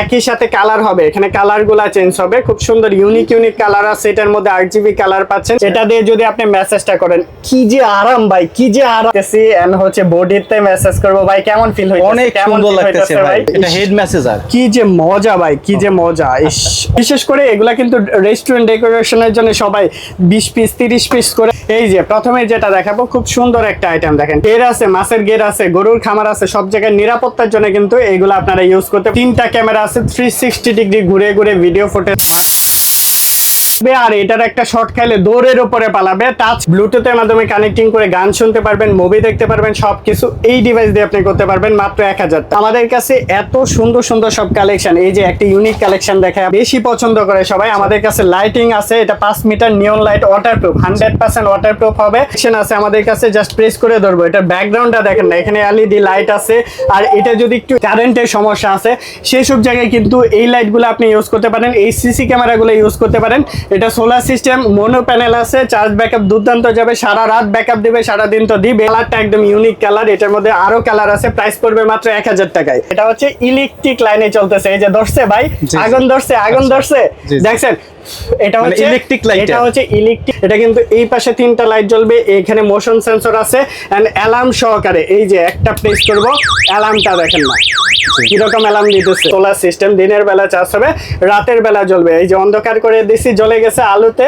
একই সাথে কালার হবে। এখানে কালারগুলা চেঞ্জ হবে। খুব সুন্দর ইউনিক ইউনিক কালার আছে। এটার মধ্যে আট জিবি কালার পাচ্ছেন। এটা দিয়ে যদি আপনি মেসেজটা করেন কি যে আরাম ভাই কি যে আরাম। এন্ড হচ্ছে বডিতে মেসেজ করব। ভাই কেমন ফিল হইছে অনেক সুন্দর লাগতেছে ভাই। এটা হেড মেসেজার কি যে মজা ভাই কি যে মজা। বিশেষ করে এগুলা কিন্তু রেস্টুরেন্ট ডেকোরেশনের জন্য সবাই বিশ পিস তিরিশ পিস করে। এই যে প্রথমে যেটা দেখাবো খুব সুন্দর একটা আইটেম দেখেন। গের আছে মাছের গের আছে গরুর খামার আছে সব জায়গায় নিরাপত্তার জন্য কিন্তু এগুলো আপনারা ইউজ করতে তিনটা ক্যামেরা আছে থ্রি সিক্সটি ডিগ্রি ঘুরে ঘুরে ভিডিও ফুটেজ আর এটার একটা শর্ট খাইলে দৌড়ের উপরে পালাবে। টাচ ব্লুটুথের মাধ্যমে কানেক্টিং করে গান শুনতে পারবেন মুভি দেখতে পারবেন, সবকিছু এই ডিভাইস দিয়ে আপনি করতে পারবেন মাত্র এক হাজার আমাদের কাছে এত সুন্দর সুন্দর সব কালেকশন এই যে একটা ইউনিক কালেকশন দেখা বেশি পছন্দ করে সবাই। আমাদের কাছে লাইটিং আছে, এটা পাঁচ metre neon light waterproof hundred percent waterproof হবে। Section আছে আমাদের কাছে জাস্ট প্রেস করে ধরবো। এটা ব্যাকগ্রাউন্ডটা দেখেন না, এখানে এলইডি লাইট আছে। আর এটা যদি একটু কারেন্টের সমস্যা আছে সেই সব জায়গায় কিন্তু এই লাইটগুলো আপনি ইউজ করতে পারেন, এই সিসি ক্যামেরাগুলো ইউজ করতে পারেন। এটা সোলার সিস্টেম মনো প্যানেল আছে চার্জ ব্যাকআপ দুর্দান্ত যাবে সারা রাত ব্যাকআপ দিবে সারা দিন তো দিবে কালারটা একদম ইউনিক কালার এটার মধ্যে আরও কালার আছে প্রাইস পড়বে মাত্র এক হাজার টাকায় এটা হচ্ছে ইলেকট্রিক লাইনে চলতেছে এই যে ধরছে ভাই। আগুন ধরছে আগুন আচ্ছা। ধরছে। দেখছেন এটা মানে হচ্ছে ইলেকট্রিক লাইট এটা। হচ্ছে ইলেকট্রিক এটা কিন্তু এই পাশে তিনটা লাইট জ্বলবে এখানে মোশন সেন্সর আছে এন্ড অ্যালার্ম সহকারে। এই যে একটা প্রেস করব অ্যালার্মটা দেখেন না। কীরকম অ্যালার্ম দিতেছে? সোলার সিস্টেম দিনের বেলা চার্জ হবে রাতের বেলা জ্বলবে। এই যে অন্ধকার করে দিছি জ্বলে গেছে আলোতে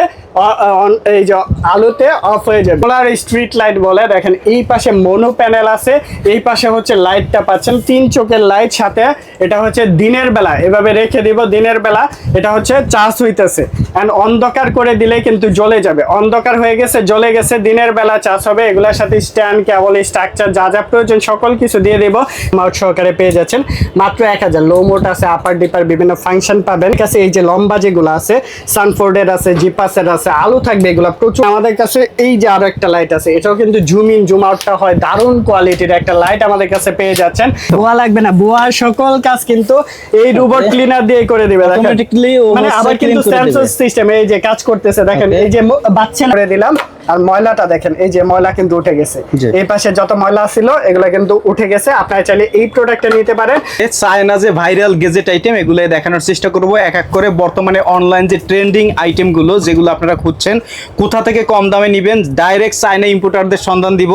এই যে আলোতে অফ হয়ে যাবে। সোলার স্ট্রিট লাইট বলে, দেখেন, এই পাশে মনো প্যানেল আছে, এই পাশে হচ্ছে লাইটটা পাচ্ছেন। তিন চোখের লাইট সাথে, এটা হচ্ছে দিনের বেলা, এভাবে রেখে দিব দিনের বেলা, এটা হচ্ছে চার্জ হইতেছে। এন্ড অন্ধকার করে দিলে কিন্তু জ্বলে যাবে। অন্ধকার হয়ে গেছে, জ্বলে গেছে, দিনের বেলা চার্জ হবে, এগুলোর সাথে স্ট্যান্ড কেবল স্ট্রাকচার যা যা প্রয়োজন, সকল কিছু দিয়ে দিব। মাউট সহকারে পেয়ে যাচ্ছেন। মাত্র এক হাজার। লো মোট আছে আপার ডিপার বিভিন্ন ফাংশন পাবেন। কাছে এই যে লম্বা যেগুলো আছে সানফোর্ডের আছে জিপাসের আছে আলো থাকবে এগুলো প্রচুর। আমাদের কাছে এই যে আরও একটা লাইট আছে এটাও কিন্তু জুম ইন জুম আউটটা হয়। দারুণ কোয়ালিটির একটা লাইট আমাদের কাছে পেয়ে যাচ্ছেন। বোয়া লাগবে না বোয়ার সকল কাজ কিন্তু এই রোবট ক্লিনার দিয়ে করে দিবে অটোমেটিক্যালি মানে আবার কিন্তু সেন্সর সিস্টেম এই যে কাজ করতেছে দেখেন এই যে বাচ্চা করে দিলাম। আর ময়লাটা দেখেন এই যে ময়লা কিন্তু উঠে গেছে। এই পাশে যত ময়লা ছিল এগুলো কিন্তু উঠে গেছে। আপনারা চাইলে এই প্রোডাক্টটা নিতে পারেন। চায়না যে ভাইরাল গেজেট আইটেম এগুলো দেখানোর চেষ্টা করব। এক এক করে বর্তমানে অনলাইন যে ট্রেন্ডিং আইটেমগুলো যেগুলো আপনারা খুঁজছেন কোথা থেকে কম দামে নেবেন ডাইরেক্ট চায়না ইম্পোর্টারদের সন্ধান দিব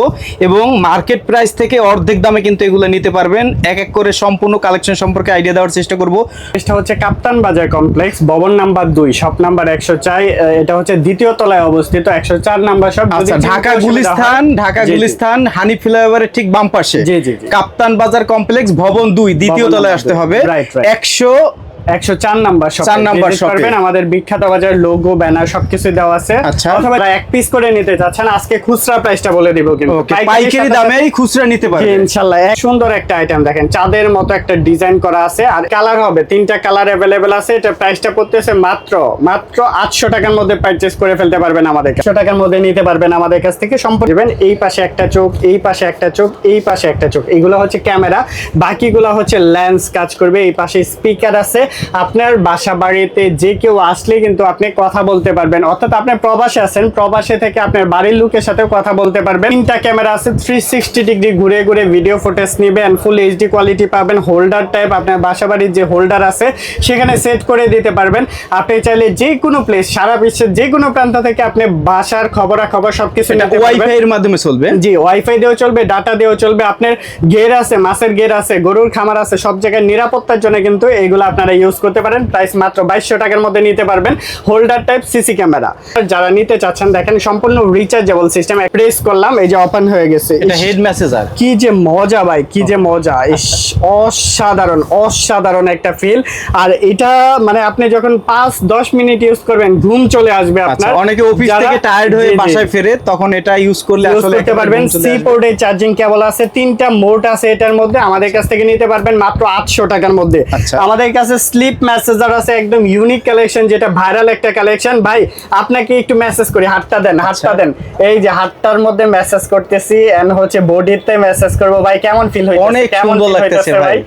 এবং মার্কেট প্রাইস থেকে অর্ধেক দামে কিন্তু এগুলো নিতে পারবেন। এক এক করে সম্পূর্ণ কালেকশন সম্পর্কে আইডিয়া দেওয়ার চেষ্টা করব। এটা হচ্ছে কাপ্তান বাজার কমপ্লেক্স ভবন নাম্বার দুই শপ নাম্বার একশো চার। এটা হচ্ছে দ্বিতীয় তলায় অবস্থিত একশো চার নাম্বার শপ আচ্ছা ঢাকা গুলিস্তান ঢাকা গুলিস্তান হানি ফ্লাইওভারের ঠিক বাম পাশে। কাপ্তান বাজার কমপ্লেক্স ভবন দুই দ্বিতীয় তলায় আসতে হবে. একশো একশো চার নাম্বার চার নাম্বার। পারবেন আমাদের বিখ্যাত বাজার লোগো ব্যানার সবকিছু দেওয়া আছে। আচ্ছা। অথবা এক পিস করে নিতে চাচ্ছেন আজকে খুচরা প্রাইসটা বলে দিব কিন্তু। পাইকারি দামেই খুচরা নিতে পারবেন। সুন্দর একটা আইটেম দেখেন। চাঁদের মতো একটা ডিজাইন করা আছে আর কালার হবে তিনটা কালার অ্যাভেলেবেল আছে। এটা প্রাইসটা পড়তেছে মাত্র মাত্র আটশো টাকার মধ্যে পারচেস করে ফেলতে পারবেন আমাদের একশো টাকার মধ্যে নিতে পারবেন আমাদের কাছ থেকে সম্পূর্ণ। দিবেন এই পাশে একটা চোখ এই পাশে একটা চোখ এই পাশে একটা চোখ। এগুলো হচ্ছে ক্যামেরা বাকিগুলো হচ্ছে লেন্স কাজ করবে। এই পাশে স্পিকার আছে আপনার বাসা বাড়িতে যে কেউ আসলে কিন্তু আপনি কথা বলতে পারবেন। অর্থাৎ আপনি প্রবাসে আছেন প্রবাসে থেকে আপনার বাড়ির লোকের সাথেও কথা বলতে পারবেন। তিনটা ক্যামেরা আছে থ্রি সিক্সটি ডিগ্রি ঘুরে ঘুরে ভিডিও ফুটেজ নেবেন ফুল এইচডি কোয়ালিটি পাবেন। হোল্ডার টাইপ আপনার বাসা বাড়ির যে হোল্ডার আছে সেখানে সেট করে দিতে পারবেন। আপনি চাইলে যে কোনো প্লেস সারা বিশ্বের যে কোনো প্রান্ত থেকে আপনি বাসার খবরাখবর সবকিছু নিতে পারবেন। ওয়াইফাই এর মাধ্যমে চলবে? জি ওয়াইফাই দিয়েও চলবে ডাটা দিয়েও চলবে। আপনার গের আছে মাছের গের আছে গরুর খামার আছে সব জায়গায় নিরাপত্তার জন্য কিন্তু এইগুলো আপনারা ইউজ করতে পারেন প্রাইস মাত্র বাইশশো টাকার মধ্যে নিতে পারবেন হোল্ডার টাইপ সিসি ক্যামেরা যারা নিতে চাচ্ছেন দেখেন সম্পূর্ণ রিচার্জেবল সিস্টেম প্রেস করলাম এই যে ওপেন হয়ে গেছে। এটা হেড মেসেজার কি যে মজা ভাই কি যে মজা। অসাধারণ অসাধারণ একটা ফিল আর এটা মানে আপনি যখন পাঁচ দশ মিনিট ইউজ করবেন ঘুম চলে আসবে আচ্ছা আপনার। অনেকে অফিস থেকে টায়ার্ড হয়ে। বাসায় ফেরে তখন এটা ইউজ করলে আসলে করতে পারবেন সি পোর্টে চার্জিং কেবল আছে তিনটা মোড আছে এটার মধ্যে। আমাদের কাছ থেকে নিতে পারবেন মাত্র আটশো টাকার মধ্যে। আচ্ছা। আমাদের কাছে স্লিপ মেসেজার আছে একদম ইউনিক কালেকশন যেটা ভাইরাল একটা কালেকশন ভাই আপনাকে একটু মেসেজ করি হাতটা দেন হাতটা দেন। এই যে হাতটার মধ্যে মেসেজ করতেছি এন্ড হচ্ছে বডিতে মেসেজ করব। ভাই কেমন ফিল হইছে অনেক কেমন সুন্দর লাগতেছে ভাই।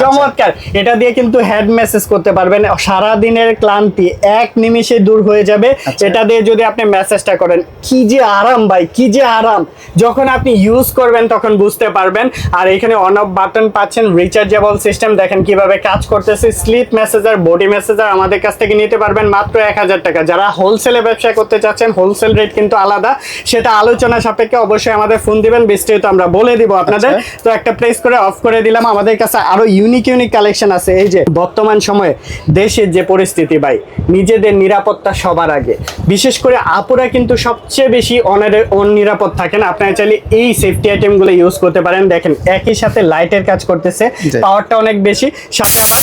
চমৎকার। এটা দিয়ে কিন্তু হেড মেসেজ করতে পারবেন। সারা দিনের ক্লান্তি এক নিমিষে দূর হয়ে যাবে। আচ্ছা। এটা দিয়ে যদি আপনি মেসেজটা করেন কি যে আরাম ভাই কি যে আরাম। যখন আপনি ইউজ করবেন তখন বুঝতে পারবেন। আর এখানে অন অফ বাটন পাচ্ছেন রিচার্জেবল সিস্টেম দেখেন কীভাবে কাজ করতেছে। Sleep seat massager body massager আমাদের কাছ থেকে নিতে পারবেন মাত্র এক হাজার টাকা। যারা হোলসেলে ব্যবসা করতে চাচ্ছেন হোলসেল রেট কিন্তু আলাদা। সেটা আলোচনা সাপেক্ষে অবশ্যই আমাদের ফোন দিবেন বিস্তারিত আমরা বলে দিব আপনাদের। আচ্ছা। তো একটা প্লেস করে অফ করে দিলাম আমাদের কাছে আরও ইউনিক ইউনিক কালেকশন আছে। এই যে বর্তমান সময়ে দেশের যে পরিস্থিতি ভাই নিজেদের নিরাপত্তা সবার আগে। বিশেষ করে আপুরা কিন্তু সবচেয়ে বেশি অনারে অনিরাপদ থাকেন। আপনারা চাইলে এই সেফটি আইটেমগুলো ইউজ করতে পারেন। দেখেন একই সাথে লাইটের কাজ করতেছে। পাওয়ারটা অনেক বেশি সাথে আবার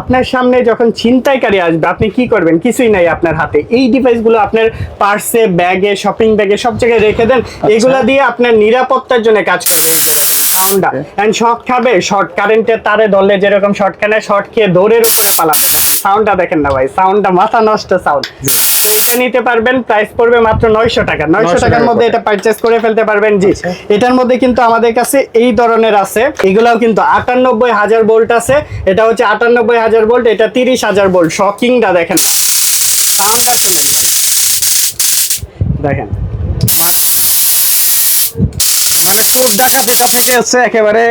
আপনার সামনে যখন ছিনতাইকারী আসবে আপনি কি করবেন? কিছুই নাই আপনার হাতে। এই ডিভাইসগুলো আপনার পার্সে ব্যাগে শপিং ব্যাগে সব জায়গায় রেখে দেন। আচ্ছা। এগুলা দিয়ে আপনার নিরাপত্তার জন্য কাজ করবে। এই যে দেখেন সাউন্ডটা এন্ড শর্ট খাবে। শর্ট কারেন্টের তারে ধরলে যেরকম শর্ট খানে শর্ট খেয়ে দৌড়ের উপরে পালাবে। দেখেন সাউন্ডটা দেখেন না ভাই সাউন্ডটা মাথা নষ্ট সাউন্ড নিতে পারবেন প্রাইস পড়বে মাত্র নয়শো টাকা। 900 টাকার মধ্যে এটা পারচেজ করে ফেলতে পারবেন জি। আচ্ছা। এটার মধ্যে কিন্তু আমাদের কাছে এই ধরনের আছে এগুলাও কিন্তু আটানব্বই হাজার ভোল্ট আছে। এটা হচ্ছে আটানব্বই হাজার ভোল্ট এটা তিরিশ হাজার ভোল্ট শকিংটা দেখেন। সাউন্ড দেখেন মানে চোর ডাকাত এটা থেকে হচ্ছে একেবারে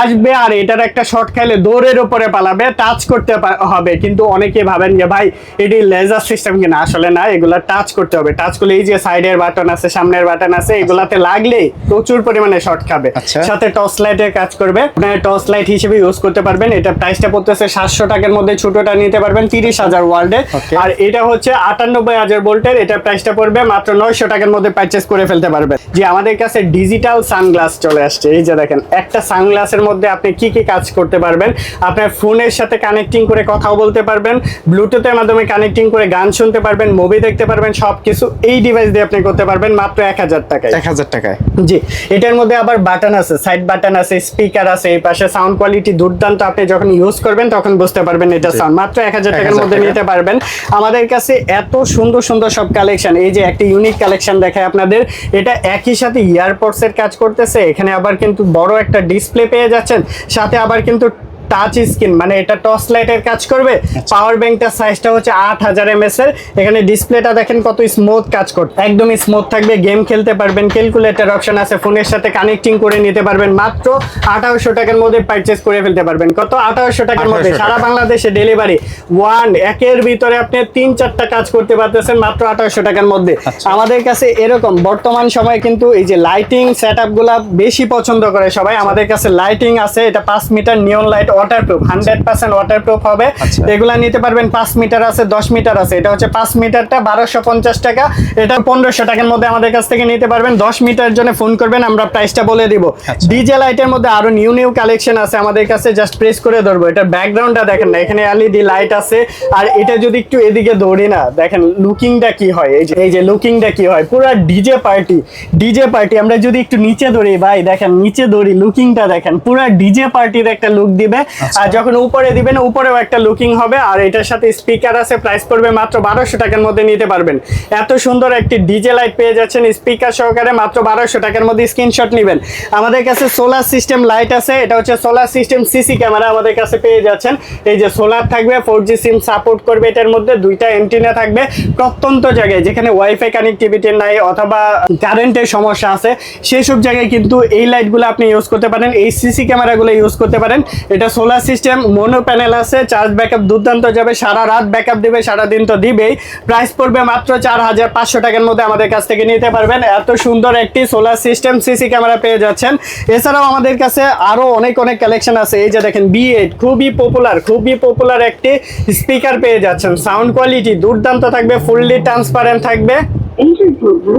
আসবে আর এটার একটা শর্ট খাইলে দৌড়ের উপরে পালাবে টাচ করতে হবে। কিন্তু অনেকে ভাবেন যে ভাই এটি লেজার সিস্টেম কিনা? আসলে না এগুলা টাচ করতে হবে। টাচ করলে এই যে সাইডের বাটন আছে সামনের বাটন আছে এগুলাতে লাগলেই প্রচুর পরিমাণে শর্ট খাবে। আচ্ছা। সাথে টর্চ লাইটের কাজ করবে। আপনার টর্চ লাইট হিসেবে ইউজ করতে পারবেন। এটা প্রাইসটা পড়তেছে সাতশো টাকার মধ্যে ছোটটা নিতে পারবেন তিরিশ হাজার ওয়ার্ল্ডে আর এটা হচ্ছে আটানব্বই হাজার ভোল্টের এটা প্রাইসটা পড়বে মাত্র নয়শো টাকার মধ্যে পারচেস করে ফেলতে পারবেন। যে আমাদের কাছে ডিজিটাল সানগ্লাস চলে আসছে। এই যে দেখেন একটা সানগ্লাসের মধ্যে আপনি কি কি কাজ করতে পারবেন? আপনার ফোনের সাথে কানেক্টিং করে কথাও বলতে পারবেন ব্লুটুথের মাধ্যমে কানেক্টিং করে গান শুনতে পারবেন মুভি দেখতে পারবেন সবকিছু এই ডিভাইস দিয়ে আপনি করতে পারবেন মাত্র এক হাজার টাকায়। এক হাজার টাকায়। জি এটার মধ্যে আবার বাটন আছে সাইড বাটন আছে স্পিকার আছে এই পাশে সাউন্ড কোয়ালিটি দুর্দান্ত আপনি যখন ইউজ করবেন তখন বুঝতে পারবেন এটা সাউন্ড মাত্র এক হাজার টাকার মধ্যে নিতে পারবেন। আমাদের কাছে এত সুন্দর সুন্দর সব কালেকশন এই যে একটা ইউনিক কালেকশন দেখায় আপনাদের এটা একই সাথে ইয়ারপডস এর কাজ করতেছে। এখানে আবার কিন্তু বড় একটা ডিসপ্লে পেয়ে যাচ্ছেন। সাথে আবার কিন্তু টাচ স্ক্রিন মানে এটা টর্চ লাইটের কাজ করবে। পাওয়ার ব্যাংকটার সাইজটা হচ্ছে আট হাজার এমএস এর। এখানে ডিসপ্লেটা দেখেন কত স্মুথ কাজ করতে একদমই স্মুথ থাকবে গেম খেলতে পারবেন ক্যালকুলেটর অপশন আছে ফোনের সাথে কানেক্টিং করে নিতে পারবেন মাত্র আঠারোশো টাকার মধ্যে পারচেস করে ফেলতে পারবেন। কত? আঠারোশো টাকার মধ্যে। সারা বাংলাদেশে ডেলিভারি ওয়ান একের ভিতরে আপনি তিন চারটা কাজ করতে পারতেছেন মাত্র আঠারোশো টাকার মধ্যে। আচ্ছা। আমাদের কাছে এরকম বর্তমান সময়ে কিন্তু এই যে লাইটিং সেটগুলা বেশি পছন্দ করে সবাই। আমাদের কাছে লাইটিং আছে এটা পাঁচ metre neon light waterproof hundred percent waterproof হবে। আচ্ছা। এগুলা নিতে পারবেন পাঁচ মিটার আছে দশ মিটার আছে। এটা হচ্ছে পাঁচ মিটারটা বারোশো পঞ্চাশ টাকা। এটা পনেরোশো টাকার মধ্যে আমাদের কাছ থেকে নিতে পারবেন। দশ মিটার জন্য ফোন করবেন আমরা প্রাইসটা বলে দিব। আচ্ছা। ডিজে লাইটের মধ্যে আরও নিউ নিউ কালেকশন আছে আমাদের কাছে জাস্ট প্রেস করে ধরবো। এটা ব্যাকগ্রাউন্ডটা দেখেন না এখানে এলইডি লাইট আছে। আর এটা যদি একটু এদিকে দৌড়ি না দেখেন লুকিংটা কি হয়? এই যে এই যে লুকিংটা কি হয়? পুরো ডিজে পার্টি ডিজে পার্টি আমরা যদি একটু নিচে দৌড়ি ভাই দেখেন নিচে দৌড়ি লুকিংটা দেখেন। পুরো ডিজে পার্টির একটা লুক দিবে। আচ্ছা। আর যখন উপরে দিবেন, উপরেও একটা লুকিং হবে, আর এটার সাথে স্পিকার আছে প্রাইস পড়বে মাত্র বারোশো টাকার মধ্যে নিতে পারবেন। এত সুন্দর একটি ডিজে লাইট পেয়ে যাচ্ছেন স্পিকার সহকারে, মাত্র বারোশো টাকার মধ্যে স্ক্রিনশট নেবেন। আমাদের কাছে সোলার সিস্টেম লাইট আছে, এটা হচ্ছে সোলার সিস্টেম সিসি ক্যামেরা আমাদের কাছে পেয়ে যাচ্ছেন। এই যে সোলার থাকবে ফোর জি সিম সাপোর্ট করবে এটার মধ্যে, দুইটা এন্টিনা থাকবে প্রত্যন্ত জায়গায়, যেখানে ওয়াইফাই কানেক্টিভিটি নাই অথবা কারেন্টের সমস্যা আছে। সেই সব জায়গায় কিন্তু এই লাইটগুলো আপনি ইউজ করতে পারেন, এই সিসি ক্যামেরাগুলো ইউজ করতে পারেন। এটা সোলার সিস্টেম, মোনো প্যানেল আছে, চার্জ ব্যাকআপ দুর্দান্ত যাবে, সারা রাত ব্যাকআপ দিবে সারা দিন তো দিবেই। প্রাইস পড়বে মাত্র চার হাজার পাঁচশো টাকার মধ্যে আমাদের কাছ থেকে নিতে পারবেন। এত সুন্দর একটি সোলার সিস্টেম সিসি ক্যামেরা পেয়ে যাচ্ছেন। এছাড়াও আমাদের কাছে আরও অনেক অনেক কালেকশন আছে। এই যে দেখেন বি এইট খুবই পপুলার খুবই পপুলার একটি স্পিকার পেয়ে যাচ্ছেন। সাউন্ড কোয়ালিটি দুর্দান্ত থাকবে ফুললি ট্রান্সপারেন্ট থাকবে।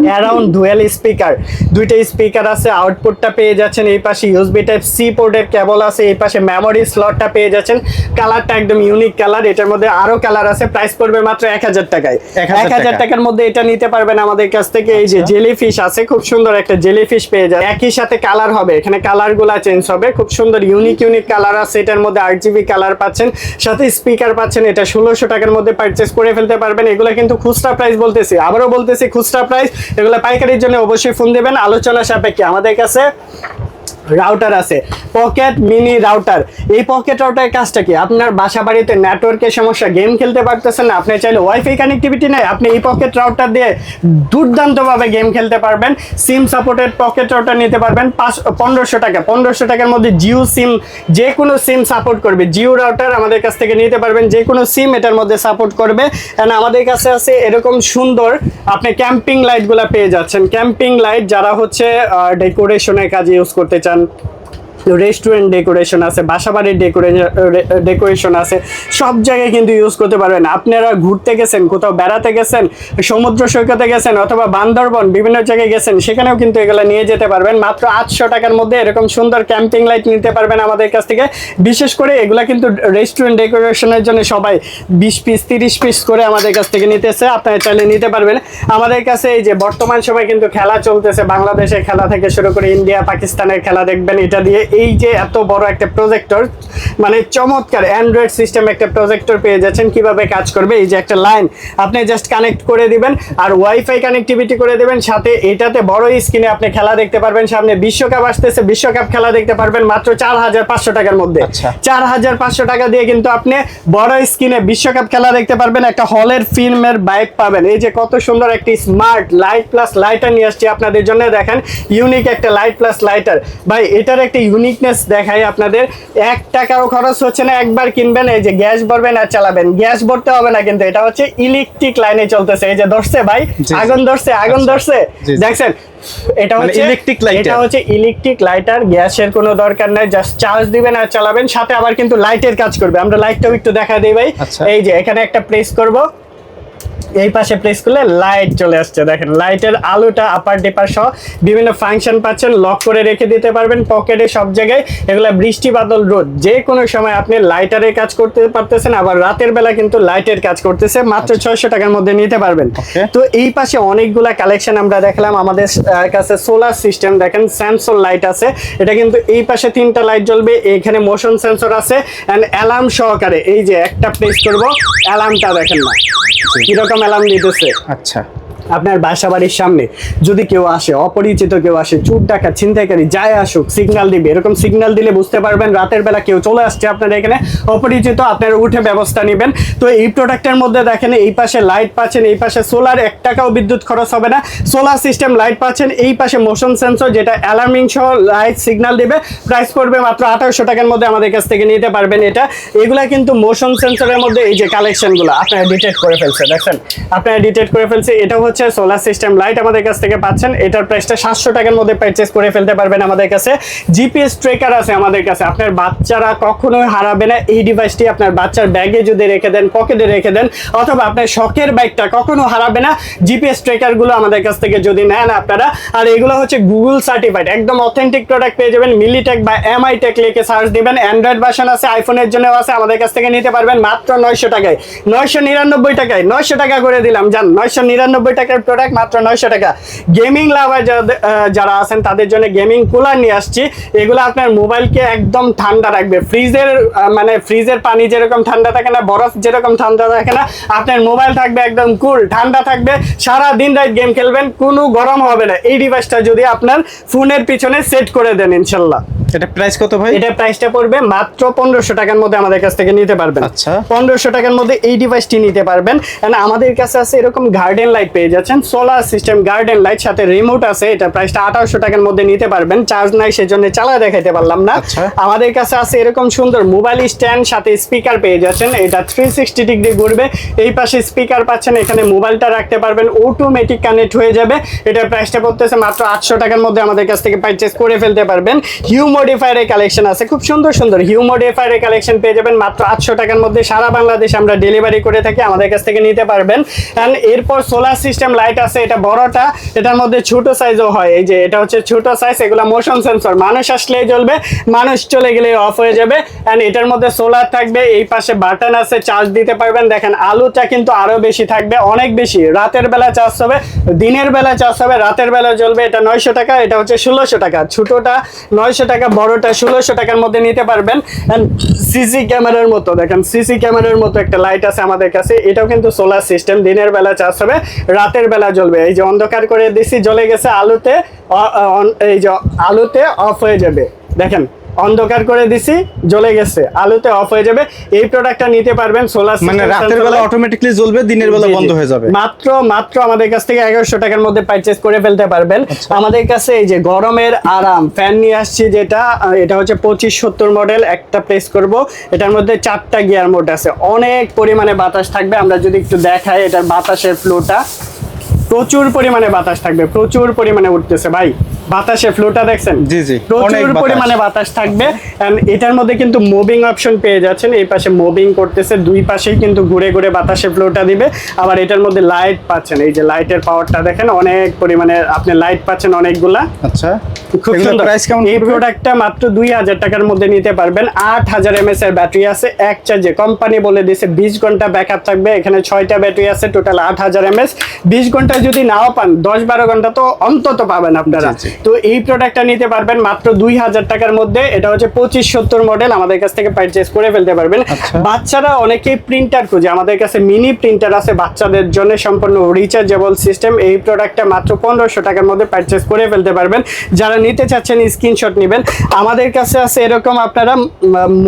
অ্যারাউন্ড ডুয়েল স্পিকার দুইটা স্পিকার আছে আউটপুটটা পেয়ে যাচ্ছেন এই পাশে ইউএসবি টাইপ সি পোর্টের কেবল আছে এই পাশে মেমোরি স্লটটা পেয়ে যাচ্ছেন। কালারটা একদম ইউনিক কালার এটার মধ্যে আরও কালার আছে প্রাইস পড়বে মাত্র এক হাজার টাকায়। এক হাজার টাকার মধ্যে এটা নিতে পারবেন আমাদের কাছ থেকে এই যে জেলি ফিশ আছে খুব সুন্দর একটা জেলি ফিশ পেয়ে যায় একই সাথে কালার হবে এখানে কালারগুলা চেঞ্জ হবে খুব সুন্দর ইউনিক ইউনিক কালার আছে এটার মধ্যে আট জিবি কালার পাচ্ছেন। সাথে স্পিকার পাচ্ছেন এটা ষোলোশো টাকার মধ্যে পারচেস করে ফেলতে পারবেন এগুলো কিন্তু খুচরা প্রাইস বলতেছি আবারও বলতেছি খুচরা প্রাইস এগুলো পাইকারির জন্য অবশ্যই ফোন দেবেন। আলোচনা সাপেক্ষে আমাদের কাছে রাউটার আছে। পকেট মিনি রাউটার এই পকেট রাউটারের কাজটা কি? আপনার বাসা বাড়িতে নেটওয়ার্কের সমস্যা গেম খেলতে পারতেছেন না, আপনি চাইলে ওয়াইফাই কানেক্টিভিটি নেই, আপনি এই পকেট রাউটার দিয়ে দুর্দান্তভাবে গেম খেলতে পারবেন সিম সাপোর্টেড পকেট রাউটার নিতে পারবেন, পাঁচ, পনেরোশো টাকা, পনেরোশো টাকার মধ্যে জিও সিম যে কোনো সিম সাপোর্ট করবে, জিও রাউটার আমাদের কাছ থেকে নিতে পারবেন, যে কোনো সিম এটার মধ্যে সাপোর্ট করবে অ্যান্ড আমাদের কাছে আছে এরকম সুন্দর, আপনি ক্যাম্পিং লাইটগুলো পেয়ে যাচ্ছেন ক্যাম্পিং লাইট যারা হচ্ছে ডেকোরেশনের কাজে ইউজ করতে চান। রেস্টুরেন্ট ডেকোরেশন আছে, বাসাবাড়ির ডেকোরেশন আছে, সব জায়গায় কিন্তু ইউজ করতে পারবেন। আপনারা ঘুরতে গেছেন, কোথাও বেড়াতে গেছেন, সমুদ্র সৈকতে গেছেন অথবা বান্দরবন বিভিন্ন জায়গায় গেছেন, সেখানেও কিন্তু এগুলো নিয়ে যেতে পারবেন। মাত্র আটশো টাকার মধ্যে এরকম সুন্দর ক্যাম্পিং লাইট নিতে পারবেন আমাদের কাছ থেকে। বিশেষ করে এগুলা কিন্তু রেস্টুরেন্ট ডেকোরেশনের জন্য সবাই বিশ পিস তিরিশ পিস করে আমাদের কাছ থেকে নিতেছে। আপনারা চাইলে নিতে পারবেন। আমাদের কাছে এই যে বর্তমান সময় কিন্তু খেলা চলতেছে। বাংলাদেশের খেলা থেকে শুরু করে ইন্ডিয়া, পাকিস্তানের খেলা দেখবেন, এটা দিয়ে এই যে এত বড় একটা প্রজেক্টর মানে চমৎকার অ্যান্ড্রয়েড সিস্টেম একটা প্রজেক্টর পেয়ে যাচ্ছেন কীভাবে কাজ করবে? এই যে একটা লাইন আপনি জাস্ট কানেক্ট করে দিবেন আর ওয়াইফাই কানেক্টিভিটি করে দেবেন সাথে এটাতে বড় স্ক্রিনে আপনি খেলা দেখতে পারবেন সামনে বিশ্বকাপ আসতেছে বিশ্বকাপ খেলা দেখতে পারবেন মাত্র চার হাজার পাঁচশো টাকার মধ্যে। আচ্ছা। চার হাজার পাঁচশো টাকা দিয়ে কিন্তু আপনি বড় স্ক্রিনে বিশ্বকাপ খেলা দেখতে পারবেন একটা হলের ফিল্মের বাইক পাবেন। এই যে কত সুন্দর একটি স্মার্ট লাইট প্লাস লাইটার নিয়ে আসছি আপনাদের জন্য দেখেন ইউনিক একটা লাইট প্লাস লাইটার ভাই এটার একটা ইউনিকনেস দেখাই আপনাদের। এক টাকাও খরচ হচ্ছে না একবার কিনবেন এই যে গ্যাস ভরবেন আর চালাবেন। গ্যাস ভরতে হবে না কিন্তু এটা হচ্ছে ইলেকট্রিক লাইনে চলতেছে। এই যে ধরছে ভাই? আগুন ধরছে আগুন আচ্ছা। ধরছে। দেখছেন? এটা মানে হচ্ছে electric lighter। এটা হচ্ছে ইলেকট্রিক লাইটার গ্যাসের কোনো দরকার নাই জাস্ট চার্জ দিবেন আর চালাবেন সাথে আবার কিন্তু লাইটের কাজ করবে। আমরা লাইটটাও একটু দেখা দিই ভাই। আচ্ছা। এই যে এখানে একটা প্রেস করব। এই পাশে প্রেস করলে লাইট চলে আসছে দেখেন। লাইটের আলোটা আপার ডিপার সহ বিভিন্ন ফাংশন পাচ্ছেন লক করে রেখে দিতে পারবেন পকেটে সব জায়গায়। এগুলা বৃষ্টি বাদল রোদ যে কোনো সময় আপনি লাইটারের কাজ করতে পারতেছেন আবার রাতের বেলা কিন্তু লাইটের কাজ করতেছে মাত্র ছয়শো টাকার মধ্যে নিতে পারবেন। তো এই পাশে অনেকগুলা কালেকশন আমরা দেখলাম আমাদের কাছে সোলার সিস্টেম দেখেন সেন্সর লাইট আছে। এটা কিন্তু এই পাশে তিনটা লাইট জ্বলবে এখানে মোশন সেন্সর আছে এন্ড অ্যালার্ম সহকারে এই যে একটা প্লেস করব অ্যালার্মটা দেখেন না। কীরকম অ্যালার্ম দিতেছে। আচ্ছা। আপনার বাসা বাড়ির সামনে যদি কেউ আসে, অপরিচিত কেউ আসে চুর ডাকা ছিনতাইকারী যাই আসুক সিগন্যাল দিবে। এরকম সিগন্যাল দিলে বুঝতে পারবেন রাতের বেলা কেউ চলে আসছে আপনার এখানে, অপরিচিত আপনার উঠে ব্যবস্থা নেবেন। তো এই প্রোডাক্টের মধ্যে দেখেন, এই পাশে লাইট পাচ্ছেন, এই পাশে সোলার এক টাকাও বিদ্যুৎ খরচ হবে না। সোলার সিস্টেম লাইট পাচ্ছেন, এই পাশে মোশন সেন্সর যেটা অ্যালার্মিং সহ লাইট সিগন্যাল দিবে। প্রাইস পড়বে মাত্র আঠারোশো টাকার মধ্যে আমাদের কাছ থেকে নিতে পারবেন এটা। এগুলা কিন্তু মোশন সেন্সরের মধ্যে এই যে কালেকশনগুলো আপনারা ডিটেক্ট করে ফেলছে দেখেন আপনারা ডিটেক্ট করে ফেলছে এটা হচ্ছে সোলার সিস্টেম লাইট আমাদের কাছ থেকে পাচ্ছেন। এটার প্রাইসটা সাতশো টাকার মধ্যে পারচেস করে ফেলতে পারবেন আমাদের কাছে। জিপিএস ট্রেকার আছে আমাদের কাছে। আপনার বাচ্চারা কখনোই হারাবে না। এই ডিভাইসটি আপনার বাচ্চার ব্যাগে যদি রেখে দেন পকেটে রেখে দেন, অথবা আপনার শখের বাইকটা কখনো হারাবে না। জিপিএস ট্রেকারগুলো আমাদের কাছ থেকে যদি নেন আপনারা। আর এগুলো হচ্ছে গুগল সার্টিফাইড একদম অথেন্টিক প্রোডাক্ট পেয়ে যাবেন। মিলিটেক বা এমআই টেক লিখে সার্চ দিবেন। অ্যান্ড্রয়েড ভার্সন আছে আইফোনের জন্য আছে, আমাদের কাছ থেকে নিতে পারবেন। মাত্র নয়শো টাকায়। নয়শো নিরানব্বই টাকায়। নয়শো টাকা করে দিলাম, জান, নয়শো নিরানব্বই টাকার প্রোডাক্ট মাত্র নয়শো টাকা। গেমিং লাভার যারা আছেন তাদের জন্য গেমিং কুলার নিয়ে আসছি। এগুলো আপনার মোবাইলকে একদম ঠান্ডা রাখবে। ফ্রিজের মানে ফ্রিজের পানি যেরকম ঠান্ডা থাকে না বরফ যেরকম ঠান্ডা থাকে না আপনার মোবাইল থাকবে একদম কুল ঠান্ডা থাকবে। সারা দিন রাত গেম খেলবেন কোনো গরম হবে না। এই ডিভাইসটা যদি আপনার ফোনের পিছনে সেট করে দেন ইনশাল্লাহ। এটা প্রাইস কত ভাই? এটা প্রাইসটা পড়বে মাত্র পনেরোশো টাকার মধ্যে আমাদের কাছ থেকে নিতে পারবেন। আচ্ছা। পনেরোশো টাকার মধ্যে এই ডিভাইসটি নিতে পারবেন। আমাদের কাছে আছে এরকম গার্ডেন লাইট পেয়ে যাচ্ছেন সোলার সিস্টেম গার্ডেন লাইট সাথে রিমোট আছে। এটা প্রাইসটা আঠারোশো টাকার মধ্যে নিতে পারবেন। চার্জ নাই সেজন্য চালা দেখাইতে পারলাম না। আচ্ছা। আমাদের কাছে আছে এরকম সুন্দর মোবাইল স্ট্যান্ড সাথে স্পিকার পেয়ে যাচ্ছেন। এটা থ্রি সিক্সটি ডিগ্রি ঘুরবে। এই পাশে স্পিকার পাচ্ছেন এখানে মোবাইলটা রাখতে পারবেন। অটোমেটিক কানেক্ট হয়ে যাবে। এটা প্রাইসটা পড়তেছে মাত্র আটশো টাকার মধ্যে আমাদের কাছ থেকে পারচেস করে ফেলতে পারবেন। হিউ মডিফায়ারের কালেকশন আছে। খুব সুন্দর সুন্দর হিউ মডিফায়ারের কালেকশন পেয়ে যাবেন মাত্র আটশো টাকার মধ্যে। সারা বাংলাদেশ আমরা ডেলিভারি করে থাকি আমাদের কাছ থেকে নিতে পারবেন। অ্যান্ড এরপর সোলার সিস্টেম লাইট আছে, এটা বড়টা, এটার মধ্যে ছোট সাইজও হয়। এই যে, এটা হচ্ছে ছোট সাইজ এগুলো মোশন সেন্সর মানুষ আসলেই জ্বলবে, মানুষ চলে গেলে অফ হয়ে যাবে। অ্যান্ড এটার মধ্যে সোলার থাকবে, এই পাশে বাটন আছে চার্জ দিতে পারবেন। দেখেন, আলুটা কিন্তু আরও বেশি থাকবে, অনেক বেশি। রাতের বেলা চার্জ হবে, দিনের বেলা চার্জ হবে, রাতের বেলা জ্বলবে, এটা নয়শো টাকা, এটা হচ্ছে ষোলোশো টাকা। ছোটটা নয়শো টাকা, বড়টা ষোলোশো টাকার মধ্যে নিতে পারবেন। অ্যান্ড সিসি ক্যামেরার মতো, দেখেন সিসি ক্যামেরার মতো একটা লাইট আছে আমাদের কাছে। এটাও কিন্তু সোলার সিস্টেম দিনের বেলা চার্জ হবে রাতের বেলা জ্বলবে। এই যে অন্ধকার করে দিছি জ্বলে গেছে আলুতে এই যে আলুতে অফ হয়ে যাবে। দেখেন অন্ধকার করে দিছি জ্বলে গেছে আলুতে অফ হয়ে যাবে। এই প্রোডাক্টটা নিতে পারবেন সোলার মানে রাতের বেলা অটোমেটিকলি জ্বলবে দিনের বেলা। বন্ধ হয়ে যাবে। মাত্র মাত্র আমাদের কাছ থেকে এগারোশো টাকার মধ্যে পারচেস করে ফেলতে পারবেন। আচ্ছা। আমাদের কাছে এই যে গরমের আরাম ফ্যান নিয়ে আসছি যেটা এটা হচ্ছে পঁচিশ সত্তর মডেল একটা প্লেস করব। এটার মধ্যে চারটা গিয়ার মোড আছে। অনেক পরিমাণে বাতাস থাকবে আমরা যদি একটু দেখাই এটার বাতাসের ফ্লোটা প্রচুর পরিমাণে বাতাস থাকবে প্রচুর পরিমাণে উঠতেছে ভাই। বাতাসের ফ্লোটা দেখছেন? জি, জি, প্রচুর পরিমাণে বাতাস থাকবে। And এটার মধ্যে কিন্তু মুভিং অপশন পেয়ে যাচ্ছেন। এই পাশে মুভিং করতেছে দুই পাশেই কিন্তু ঘুরে ঘুরে বাতাসের ফ্লোটা দিবে। আবার এটার মধ্যে লাইট পাচ্ছেন। এই যে লাইটের পাওয়ারটা দেখেন অনেক পরিমাণে আপনি লাইট পাচ্ছেন অনেকগুলা। আচ্ছা খুব সুন্দর। এই প্রোডাক্টটা মাত্র দুই হাজার টাকার মধ্যে নিতে পারবেন। আট হাজার এমএস এর ব্যাটারি আছে এক চার্জে কোম্পানি বলে দিয়েছে বিশ ঘণ্টা ব্যাকআপ থাকবে। এখানে ছয়টা ব্যাটারি আছে টোটাল আট হাজার এমএস বিশ ঘণ্টা যদি নাও পান দশ বারো ঘণ্টা তো অন্তত পাবেন আপনারা। তো এই প্রোডাক্টটা নিতে পারবেন মাত্র দুই হাজার টাকার মধ্যে। এটা হচ্ছে পঁচিশ সত্তর মডেল আমাদের কাছ থেকে পারচেস করে ফেলতে পারবেন। আচ্ছা। বাচ্চারা অনেকেই প্রিন্টার খুঁজে আমাদের কাছে মিনি প্রিন্টার আছে বাচ্চাদের জন্য সম্পূর্ণ রিচার্জেবল সিস্টেম এই প্রোডাক্টটা মাত্র পনেরোশো টাকার মধ্যে পারচেস করে ফেলতে পারবেন। যারা নিতে চাচ্ছেন স্ক্রিনশট নেবেন। আমাদের কাছে আছে এরকম আপনারা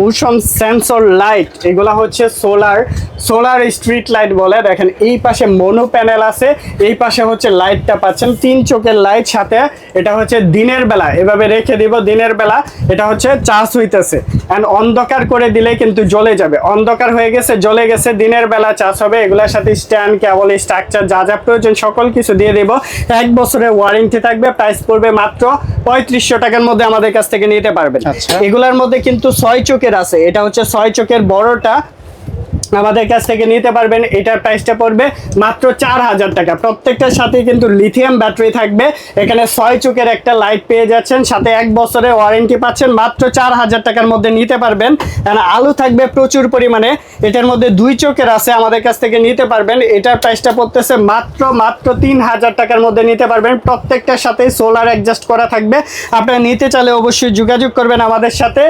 মোশন সেন্সর লাইট এগুলা হচ্ছে সোলার সোলার স্ট্রিট লাইট বলে। দেখেন এই পাশে মনো প্যানেল আছে এই পাশে হচ্ছে লাইটটা পাচ্ছেন। তিন চোখের লাইট সাথে এটা হচ্ছে দিনের বেলা। এভাবে রেখে দিব দিনের বেলা। এটা হচ্ছে চার্জ হইতেছে। অ্যান্ড অন্ধকার করে দিলে কিন্তু জ্বলে যাবে। অন্ধকার হয়ে গেছে জ্বলে গেছে দিনের বেলা চার্জ হবে। এগুলোর সাথে স্ট্যান্ড কেবল স্ট্রাকচার যা যা প্রয়োজন সকল কিছু দিয়ে দেব। এক বছরের ওয়ারেন্টি থাকবে। প্রাইস পড়বে মাত্র পঁয়ত্রিশশো টাকার মধ্যে আমাদের কাছ থেকে নিতে পারবেন। আচ্ছা। এগুলার মধ্যে কিন্তু ছয় চোখের আছে। এটা হচ্ছে ছয় চোখের বড়টা আমাদের কাছ থেকে নিতে পারবেন, এটার প্রাইসটা পড়বে মাত্র চার হাজার টাকা। প্রত্যেকটার সাথে কিন্তু লিথিয়াম ব্যাটারি থাকবে। এখানে ছয় চোখের একটা লাইট পেয়ে যাচ্ছেন, সাথে এক বছরের ওয়ারেন্টি পাচ্ছেন, মাত্র চার হাজার টাকার মধ্যে নিতে পারবেন। আলু থাকবে প্রচুর পরিমাণে, এটার মধ্যে দুই চোখের আছে, আমাদের কাছ থেকে নিতে পারবেন। এটার প্রাইসটা পড়তেছে মাত্র মাত্র তিন হাজার টাকার মধ্যে নিতে পারবেন। প্রত্যেকটার সাথে সোলার অ্যাডজাস্ট করা থাকবে। আপনারা নিতে চাইলে অবশ্যই যোগাযোগ করবেন আমাদের সাথে।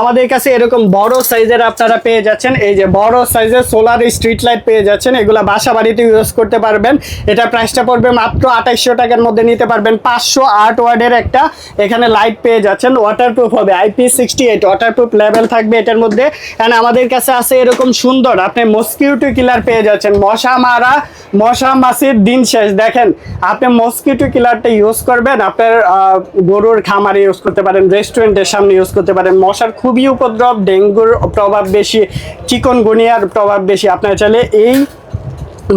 আমাদের কাছে এরকম বড় সাইজের আপনারা পেয়ে যাচ্ছেন, এই যে বড় সাইজের সোলার স্ট্রিট লাইট পেয়ে যাচ্ছেন, এগুলা বাসা বাড়িতে ইউজ করতে পারবেন। এটা প্রাইসটা পড়বে মাত্র আঠাইশশো টাকার মধ্যে নিতে পারবেন। পাঁচশো আট ওয়ার্ডের একটা এখানে লাইট পেয়ে যাচ্ছেন ওয়াটারপ্রুফ হবে। IP sixty eight waterproof level থাকবে এটার মধ্যে। অ্যান্ড আমাদের কাছে আছে এরকম সুন্দর, আপনি মস্কিউটো কিলার পেয়ে যাচ্ছেন। মশা মারা, মশা মাসির দিন শেষ। দেখেন, আপনি মস্কিউটো কিলারটা ইউজ করবেন, আপনার গরুর খামারে ইউজ করতে পারেন রেস্টুরেন্টের সামনে ইউজ করতে পারেন। মশার খুবই উপদ্রব, ডেঙ্গুর প্রভাব বেশি, চিকন গুনিয়ার প্রভাব বেশি। আপনার চাইলে এই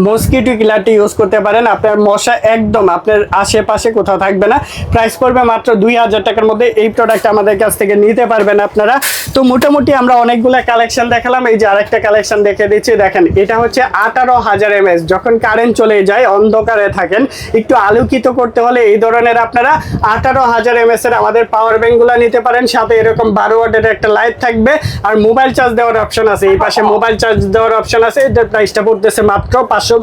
মস্কিটো কিলারটি ইউজ করতে পারেন। আপনার মশা একদম আপনার আশেপাশে কোথাও থাকবে না। প্রাইস পড়বে মাত্র দুই হাজার টাকার মধ্যে। এই প্রোডাক্ট আমাদের কাছ থেকে নিতে পারবেন আপনারা। তো মোটামুটি আমরা অনেকগুলো কালেকশন দেখালাম। এই যে আরেকটা কালেকশন দেখে দিচ্ছি। দেখেন, এটা হচ্ছে আঠারো হাজার এমএস যখন কারেন্ট চলে যায়, অন্ধকারে থাকেন, একটু আলোকিত করতে হলে এই ধরনের আপনারা আঠারো হাজার এমএস এর আমাদের পাওয়ার ব্যাঙ্কগুলো নিতে পারেন। সাথে এরকম বারো ওয়াটের একটা লাইট থাকবে। আর মোবাইল চার্জ দেওয়ার অপশন আছে। এই পাশে মোবাইল চার্জ দেওয়ার অপশন আছে। এটার প্রাইসটা পড়তেছে মাত্র পাঁচশো